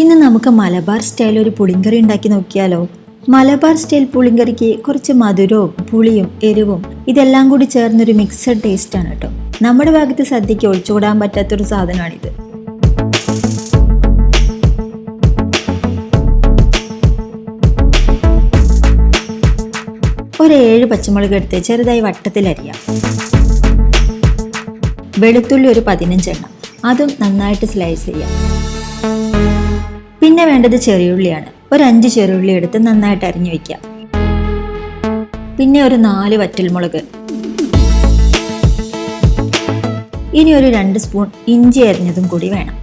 ഇന്ന് നമുക്ക് മലബാർ സ്റ്റൈൽ ഒരു പുളിങ്കറി ഉണ്ടാക്കി നോക്കിയാലോ? മലബാർ സ്റ്റൈൽ പുളിങ്കറിക്ക് കുറച്ച് മധുരവും പുളിയും എരിവും ഇതെല്ലാം കൂടി ചേർന്നൊരു മിക്സഡ് ടേസ്റ്റ് ആണ് കേട്ടോ നമ്മുടെ ഭാഗത്ത് സദ്യക്ക് ഒഴിച്ചുകൂടാൻ പറ്റാത്തൊരു സാധനമാണിത്. ഒരു ഏഴ് പച്ചമുളക് എടുത്ത് ചെറുതായി വട്ടത്തിലരിയാം. വെളുത്തുള്ളി ഒരു പതിനഞ്ചെണ്ണം. അതും നന്നായിട്ട് സ്ലൈസ് ചെയ്യാം. പിന്നെ വേണ്ടത് ചെറിയുള്ളിയാണ്. ഒരു അഞ്ച് ചെറിയുള്ളി എടുത്ത് നന്നായിട്ട് അരിഞ്ഞു വെക്കാം പിന്നെ ഒരു നാല് വറ്റൽമുളക്. ഇനി ഒരു രണ്ട് സ്പൂൺ ഇഞ്ചി അരിഞ്ഞതും കൂടി വേണം.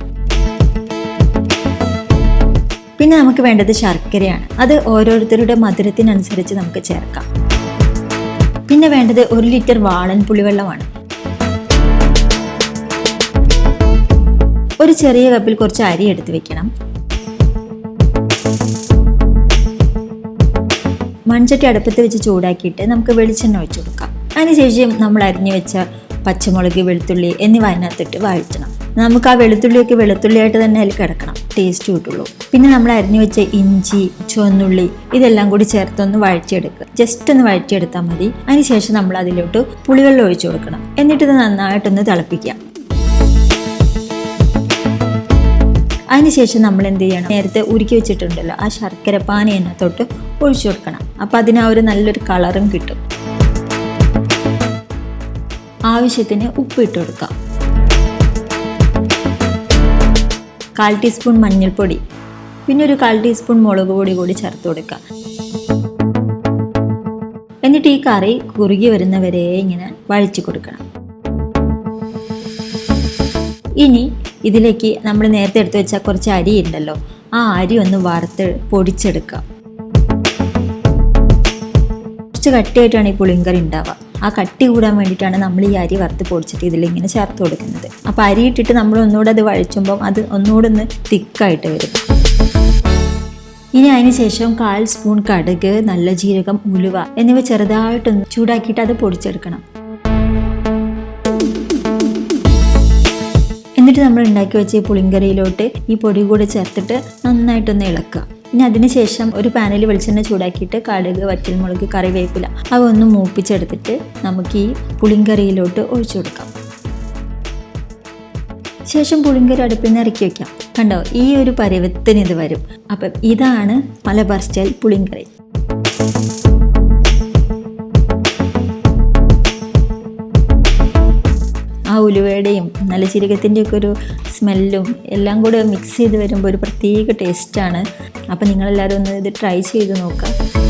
പിന്നെ നമുക്ക് വേണ്ടത് ശർക്കരയാണ്. അത് ഓരോരുത്തരുടെ മധുരത്തിനനുസരിച്ച് നമുക്ക് ചേർക്കാം. പിന്നെ വേണ്ടത് ഒരു ലിറ്റർ വാളൻ പുളിവെള്ളമാണ്. ഒരു ചെറിയ കപ്പിൽ കുറച്ച് അരി എടുത്ത് വെക്കണം. മൺചട്ടി അടുപ്പത്ത് വെച്ച് ചൂടാക്കിയിട്ട് നമുക്ക് വെളിച്ചെണ്ണ ഒഴിച്ചു കൊടുക്കാം. അതിനുശേഷം നമ്മൾ അരിഞ്ഞു വെച്ച പച്ചമുളക് വെളുത്തുള്ളി എന്നിവ അതിനകത്തിട്ട് വഴറ്റണം. നമുക്ക് ആ വെളുത്തുള്ളിയൊക്കെ വെളുത്തുള്ളിയായിട്ട് തന്നെ അതിൽ കിടക്കണം. ടേസ്റ്റ് കിട്ടുള്ളൂ. പിന്നെ നമ്മൾ അരിഞ്ഞു വെച്ച ഇഞ്ചി ചുവന്നുള്ളി ഇതെല്ലാം കൂടി ചേർത്തൊന്ന് വഴറ്റിയെടുക്കുക. ജസ്റ്റ് ഒന്ന് വഴറ്റിയെടുത്താൽ മതി. അതിനുശേഷം നമ്മൾ അതിലോട്ട് പുളിവെള്ളം ഒഴിച്ചു കൊടുക്കണം. എന്നിട്ട് ഇത് നന്നായിട്ടൊന്ന് തിളപ്പിക്കുക. അതിനുശേഷം നമ്മൾ എന്ത് ചെയ്യണം? നേരത്തെ ഉരുക്കി വെച്ചിട്ടുണ്ടല്ലോ ആ ശർക്കര പാനി അതിനകത്തോട്ട് ഒഴിച്ചു കൊടുക്കണം. അപ്പം അതിന് ആ ഒരു നല്ലൊരു കളറും കിട്ടും. ആവശ്യത്തിന് ഉപ്പ് ഇട്ട് കൊടുക്കാം. കാൽ ടീസ്പൂൺ മഞ്ഞൾപ്പൊടി പിന്നെ ഒരു കാൽ ടീസ്പൂൺ മുളക് പൊടി കൂടി ചേർത്ത് കൊടുക്കുക എന്നിട്ട് ഈ കറി കുറുകി വരുന്നവരെ ഇങ്ങനെ വഴിച്ചു കൊടുക്കണം. ഇനി ഇതിലേക്ക് നമ്മൾ നേരത്തെ എടുത്തു വെച്ച കുറച്ച് അരി ഉണ്ടല്ലോ ആ അരി ഒന്ന് വറുത്ത് പൊടിച്ചെടുക്കുക കുറച്ച് കട്ടിയായിട്ടാണ് ഈ പുളിങ്കറി ഉണ്ടാവുക. ആ കട്ടി കൂടാൻ വേണ്ടിയിട്ടാണ് നമ്മൾ ഈ അരി വറുത്ത് പൊടിച്ചിട്ട് ഇതിലിങ്ങനെ ചേർത്ത് കൊടുക്കുന്നത്. അപ്പോൾ അരി ഇട്ടിട്ട് നമ്മൾ ഒന്നുകൂടെ അത് വഴിച്ചുമ്പം അത് ഒന്നുകൂടെ ഒന്ന് തിക്കായിട്ട് വരും. ഇനി അതിന് ശേഷം കാൽ സ്പൂൺ കടുക് നല്ല ജീരകം ഉലുവ എന്നിവ ചെറുതായിട്ടൊന്ന് ചൂടാക്കിയിട്ട് അത് പൊടിച്ചെടുക്കണം. എന്നിട്ട് നമ്മൾ ഉണ്ടാക്കി വെച്ച ഈ പുളിങ്കറിയിലോട്ട് ഈ പൊടി കൂടെ ചേർത്തിട്ട് നന്നായിട്ടൊന്ന് ഇളക്കുക. പിന്നെ അതിനുശേഷം ഒരു പാനിൽ വെളിച്ചെണ്ണ ചൂടാക്കിയിട്ട് കടുക് വറ്റൽമുളക് കറിവേപ്പില അവ ഒന്ന് മൂപ്പിച്ചെടുത്തിട്ട് നമുക്ക് ഈ പുളിങ്കറിയിലോട്ട് ഒഴിച്ചു കൊടുക്കാം. ശേഷം പുളിങ്കറി അടുപ്പിൽ നിന്ന് ഇറക്കി വെക്കാം. കണ്ടോ? ഈ ഒരു പരുവത്തിന് ഇത് വരും. അപ്പം ഇതാണ് മലബാർ സ്റ്റൈൽ പുളിങ്കറി. ഉലുവയുടെയും നല്ല ചീരകത്തിന്റെ ഒക്കെ ഒരു സ്മെല്ലും എല്ലാം കൂടെ മിക്സ് ചെയ്ത് വരുമ്പോൾ ഒരു പ്രത്യേക ടേസ്റ്റാണ് അപ്പോൾ നിങ്ങളെല്ലാവരും ഒന്ന് ഇത് ട്രൈ ചെയ്ത് നോക്കാം